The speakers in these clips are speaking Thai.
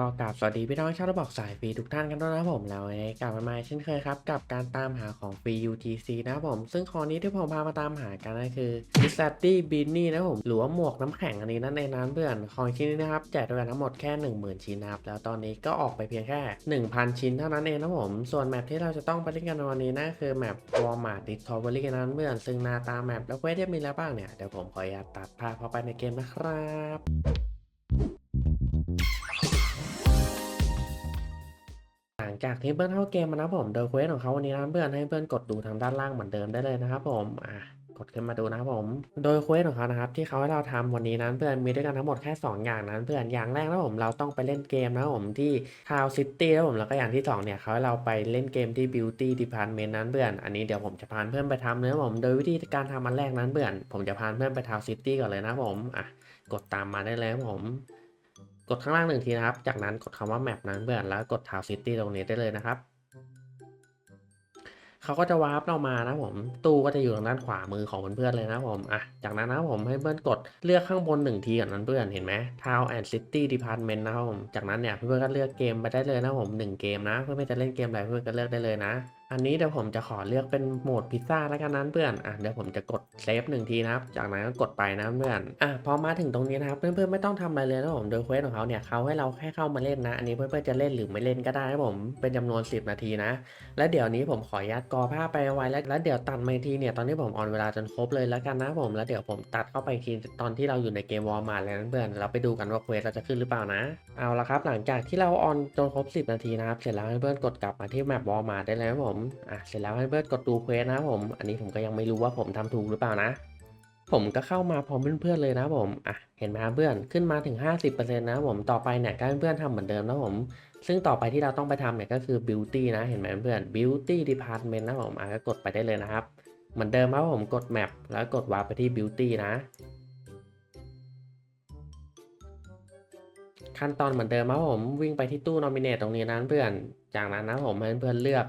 ก็กราบสวัสดีพี่น้องชาวระบอกสายฟรีทุกท่านกันด้วยนะผมแล้ววันนี้กลับมาใหม่เช่นเคยครับ กับการตามหาของฟรี UTC นะครับผม ซึ่งคอนี้ที่ผมพามาตามหากันก็คือ d i s a t t y b i n n y นะผม หรือว่าหมวกน้ำแข็งอันนี้นั่นเองนะเพื่อนของชิ้นนี้นะครับ แจกด้วยกันทั้งหมดแค่ 10,000 ชิ้นนะครับ แล้วตอนนี้ก็ออกไปเพียงแค่ 1,000 ชิ้นเท่านั้นเองนะผม ส่วนแมปที่เราจะต้องไปเล่นกันในวันนี้นั่นคือแมป Walmart Discovery นั้นเพื่อนซึ่งหน้าตาแมปแล้วเควสที่มีแล้วบ้างเนี่ยเดี๋ยวผมขออนุญาตตัดภาพเข้าไปในเกมนะครับ หลังจากที่เพื่อนเข้าเกมมานะผมโดยเควสของเขาวันนี้นะเพื่อนให้เพื่อนกดดูทางด้านล่างเหมือนเดิมได้เลยนะครับผมอะกดขึ้นมาดูนะครับผม โดยเควสของเขานะครับที่เขาให้เราทำวันนี้นั้นเพื่อนมีด้วยกันทั้งหมดแค่ 2 อย่างนั้นเพื่อนอย่างแรกนะผมเราต้องไปเล่นเกมนะผมที่ทาวซิตี้นะผมแล้วก็อย่างที่สองเนี่ยเขาให้เราไปเล่นเกมที่ Beauty Department นั้นเพื่อนอันนี้เดี๋ยวผมจะพาเพื่อนไปทำนะผมโดยวิธีการทำอันแรกนั้นเพื่อนผมจะพาเพื่อนไปทาวซิตี้ก่อนเลยนะผมอะกดตามมาได้เลยครับผม กดข้างล่างหนึ่งทีนะครับ จากนั้นกดคำว่าแมปนั้นเพื่อนแล้วกดทาวซิตี้ตรงนี้ได้เลยนะครับเขาก็จะวาร์ปเรามานะผม ตู้ก็จะอยู่ทางด้านขวามือของเพื่อนๆเลยนะผมอะจากนั้นนะผมให้เพื่อนกดเลือกข้างบนหนึ่งทีก่อนนั้นเพื่อนเห็นไหม Town and City Department นะครับผมจากนั้นเนี่ยเพื่อนๆก็เลือกเกมไปได้เลยนะผมหนึ่งเกมนะ เพื่อนๆจะเล่นเกมอะไรเพื่อนก็เลือกได้เลยนะ อันนี้เดี๋ยวผมจะขอเลือกเป็นโหมดพิซซ่าแล้วกันนั้นเพื่อน อะเดี๋ยวผมจะกดเซฟหนึ่งทีนะครับ จากนั้นก็กดไปนะเพื่อน อะพอมาถึงตรงนี้นะครับเพื่อนๆไม่ต้องทำอะไรเลยนะผม โดยเควสของเขาเนี่ยเขาให้เราแค่เข้ามาเล่นนะ อันนี้เพื่อนๆจะเล่นหรือไม่เล่นก็ได้นะผม เป็นจำนวน 10 นาทีนะ แล้วเดี๋ยวนี้ผมขอยัดกอผ้าไปไว้แล้ว แล้วเดี๋ยวตัดมาทีเนี่ยตอนที่ผมออนเวลาจนครบเลยแล้วกันนะผม แล้วเดี๋ยวผมตัดเข้าไปทีตอนที่เราอยู่ในเกมวอลมาแล้วนะเพื่อน เราไปดูกันว่าเควสเราจะขึ้นหรือเปล่านะ เอาละครับ หลังจากที่เราออนจนครบ 10 นาทีนะครับ เสร็จแล้วเพื่อนกดกลับมาที่แมปวอลมาได้เลยนะผมอะเสร็จแล้วให้เพื่อนกดดูเควสนะครับผม อันนี้ผมก็ยังไม่รู้ว่าผมทำถูกหรือเปล่านะ ผมก็เข้ามาพร้อมเพื่อนๆเลยนะผมอะเห็นไหมครับเพื่อนขึ้นมาถึง 50%นะครับผมต่อไปเนี่ยก็ให้เพื่อนทำเหมือนเดิมนะผม ซึ่งต่อไปที่เราต้องไปทำเนี่ยก็คือ beauty นะเห็นไหมเพื่อน beauty department นะผมอะก็กดไปได้เลยนะครับเหมือนเดิมครับผมกด map แล้วกดวาร์ปไปที่ beauty นะขั้นตอนเหมือนเดิมครับผมวิ่งไปที่ตู้ nominate ตรงนี้นะเพื่อน จากนั้นนะผมให้เพื่อนเลือก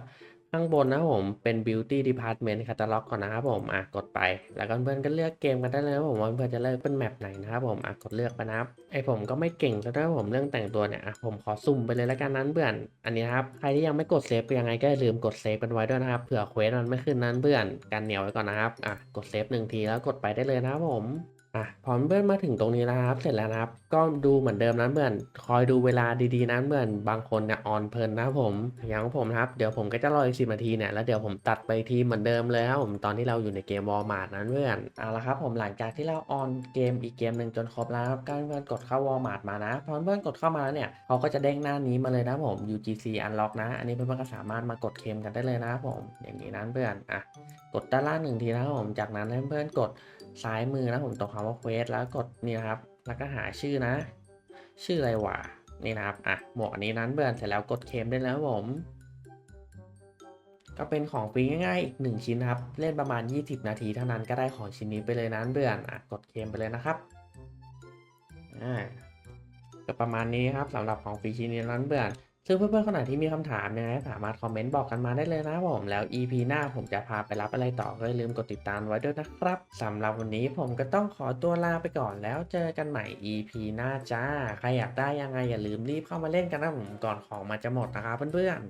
ข้างบนนะผมเป็น beauty department catalog ก่อนนะครับผมอะกดไป แล้วก็เพื่อนก็เลือกเกมกันได้เลยนะผมว่าเพื่อนจะเลือกเป็นแมปไหนนะครับผมอะกดเลือกไปนะครับไอผมก็ไม่เก่งแล้วนะผมเรื่องแต่งตัวเนี่ยอะผมขอสุ่มไปเลยแล้วกันนั้นเพื่อนอันนี้ครับใครที่ยังไม่กดเซฟยังไงก็ลืมกดเซฟกันไว้ด้วยนะครับเผื่อเควสมันไม่ขึ้นนั้นเพื่อนกันเหนียวไว้ก่อนนะครับอะกดเซฟหนึ่งทีแล้วกดไปได้เลยนะครับผม อะพอเพื่อนมาถึงตรงนี้แล้วครับ เสร็จแล้วนะครับ ก็ดูเหมือนเดิมนั้นเพื่อน คอยดูเวลาดีๆนั้นเพื่อน บางคนเนี่ยออนเพลินนะผมอย่างของผมนะครับ เดี๋ยวผมก็จะรออีกสินาทีเนี่ยแล้วเดี๋ยวผมตัดไปทีเหมือนเดิมเลยครับผมตอนที่เราอยู่ในเกมวอลมาร์ทนั้นเพื่อนเอาละครับ ผมหลังจากที่เราออนเกมอีกเกมหนึ่งจนครบแล้วครับก็ให้เพื่อนกดเข้าวอลมาร์ทมานะพอเพื่อนกดเข้ามาแล้วเนี่ยเขาก็จะเด้งหน้านี้มาเลยนะผม UGC Unlock นะ อันนี้เพื่อนๆก็สามารถมากดเคมกันได้เลยนะครับผม อย่างนี้นั้นเพื่อนอะกดด้านล่างหนึ่งทีนะผมจากนั้นให้เพื่อนกด ซ้ายมือนะผมตรงคำว่าเควสแล้วกดนี่นะครับ แล้วก็หาชื่อนะ ชื่ออะไรวะนี่นะครับอะหมวกอันนี้นั้นเพื่อนเสร็จแล้วกดเคมได้แล้วผม ก็เป็นของฟรีง่ายๆอีกหนึ่งชิ้นครับ เล่นประมาณ 20 นาทีเท่านั้นก็ได้ของชิ้นนี้ไปเลยนั้นเพื่อนอะกดเคมไปเลยนะครับอ่าก็ประมาณนี้ครับสำหรับของฟรีชิ้นนี้นั้นเพื่อน ซึ่งเพื่อนๆคนไหนที่มีคำถามยังไงสามารถคอมเมนต์บอกกันมาได้เลยนะผมแล้ว EP หน้าผมจะพาไปรับอะไรต่อก็อย่าลืมกดติดตามไว้ด้วยนะครับสำหรับวันนี้ผมก็ต้องขอตัวลาไปก่อนแล้วเจอกันใหม่ EP หน้าจ้า ใครอยากได้ยังไงอย่าลืมรีบเข้ามาเล่นกันนะผมก่อนของมันจะหมดนะครับเพื่อนๆ